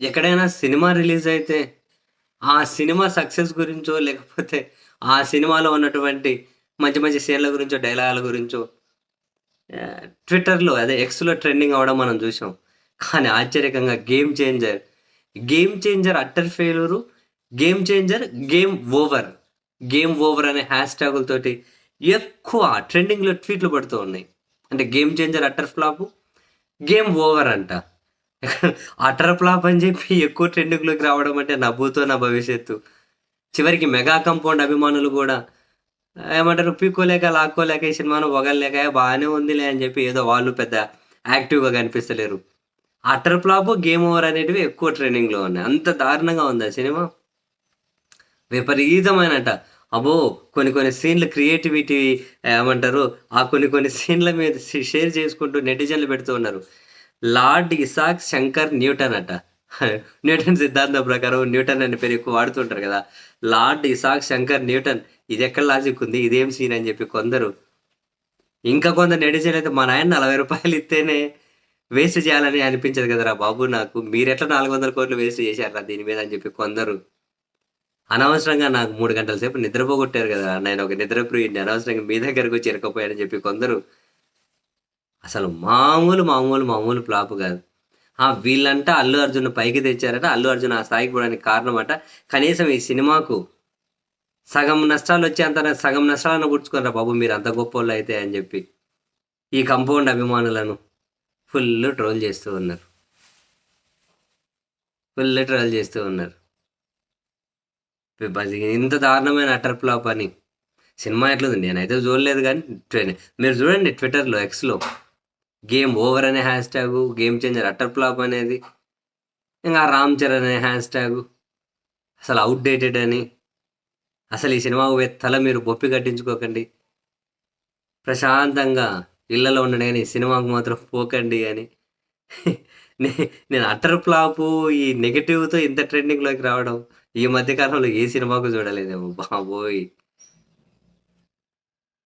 ఎక్కడైనా cinema release అయితే ఆ సినిమా సక్సెస్ గురించో లేకపోతే ఆ సినిమాలో ఉన్నటువంటి మంచి మంచి సీన్ల గురించో డైలాగుల గురించో ట్విట్టర్లో అదే ఎక్స్లో ట్రెండింగ్ అవ్వడం మనం చూసాం. కానీ ఆశ్చర్యకంగా game changer. Game changer utter failure game changer game over. Game over అనే హ్యాష్ ట్యాగులతోటి ఎక్కువ ట్రెండింగ్లో ట్వీట్లు పడుతూ ఉన్నాయి. అంటే game changer utter flop game over అంట. అటర్ ఫ్లాప్ అని చెప్పి ఎక్కువ ట్రెండింగ్లోకి రావడం అంటే నవ్వుతో నా భవిష్యత్తు. చివరికి మెగా కంపౌండ్ అభిమానులు కూడా ఏమంటారు పీక్కోలేక లాక్కోలేక ఈ సినిమాను వగలేక బాగానే ఉందిలే అని చెప్పి ఏదో వాళ్ళు పెద్ద యాక్టివ్గా కనిపిస్తలేరు. అటర్ ఫ్లాప్ గేమ్ ఓవర్ అనేటివి ఎక్కువ ట్రెండింగ్లో ఉన్నాయి. అంత దారుణంగా ఉంది ఆ సినిమా? విపరీతమైనట. అబ్బో కొన్ని కొన్ని సీన్లు క్రియేటివిటీ ఏమంటారు ఆ కొన్ని కొన్ని సీన్ల మీద షేర్ చేసుకుంటూ నెటిజన్లు పెడుతూ ఉన్నారు. లార్డ్ ఇసాక్ శంకర్ న్యూటన్ అట. న్యూటన్ సిద్ధాంతం ప్రకారం న్యూటన్ అనే పేరు ఎక్కువ వాడుతుంటారు కదా. లార్డ్ ఇసాక్ శంకర్ న్యూటన్ ఇది ఎక్కడ లాజిక్ ఉంది? ఇదేం సీన్ అని చెప్పి కొందరు ఇంకా కొందరు నెటిజన్ అయితే మా నాయన నలభై రూపాయలు ఇస్తేనే వేస్ట్ చేయాలని అనిపించదు కదరా బాబు నాకు. మీరెట్లా నాలుగు వందల కోట్లు వేస్ట్ చేశారా దీని మీద అని చెప్పి కొందరు. అనవసరంగా నాకు మూడు గంటల సేపు నిద్రపోగొట్టారు కదా. నేను ఒక నిద్రప్రియుడిని అనవసరంగా మీ దగ్గరకు వచ్చి చెప్పి కొందరు అసలు మామూలు మామూలు మామూలు ఫ్లాప్ కాదు. ఆ వీళ్ళంతా అల్లు అర్జున్ పైకి తెచ్చారట. అల్లు అర్జున్ ఆ స్థాయికి పోవడానికి కారణం అట కనీసం ఈ సినిమాకు సగం నష్టాలు వచ్చేంత సగం నష్టాలను గుర్చుకున్నారా బాబు మీరు అంత గొప్ప వాళ్ళు అయితే అని చెప్పి. ఈ కంపౌండ్ అభిమానులను ఫుల్ ట్రోల్ చేస్తూ ఉన్నారు. ఫుల్ ట్రోల్ చేస్తూ ఉన్నారు. ఇంత దారుణమైన అటర్ ఫ్లాప్ అని. సినిమా ఎట్లుంది? నేనైతే చూడలేదు కానీ మీరు చూడండి ట్విట్టర్లో ఎక్స్లో గేమ్ ఓవర్ అనే hash tag game changer utter flop అనేది ఇంకా రామ్ చరణ్ అనే హ్యాష్ ట్యాగ్. అసలు అవుట్డేటెడ్ అని. అసలు ఈ సినిమా తల మీరు బొప్పి కట్టించుకోకండి. ప్రశాంతంగా ఇళ్ళలో ఉండండి కానీ ఈ సినిమాకు మాత్రం పోకండి అని. నే- నేను అటర్ ఫ్లాపు ఈ నెగిటివ్తో ఇంత ట్రెండింగ్లోకి రావడం ఈ మధ్యకాలంలో ఏ సినిమాకు చూడలేదేమో బాబోయ్.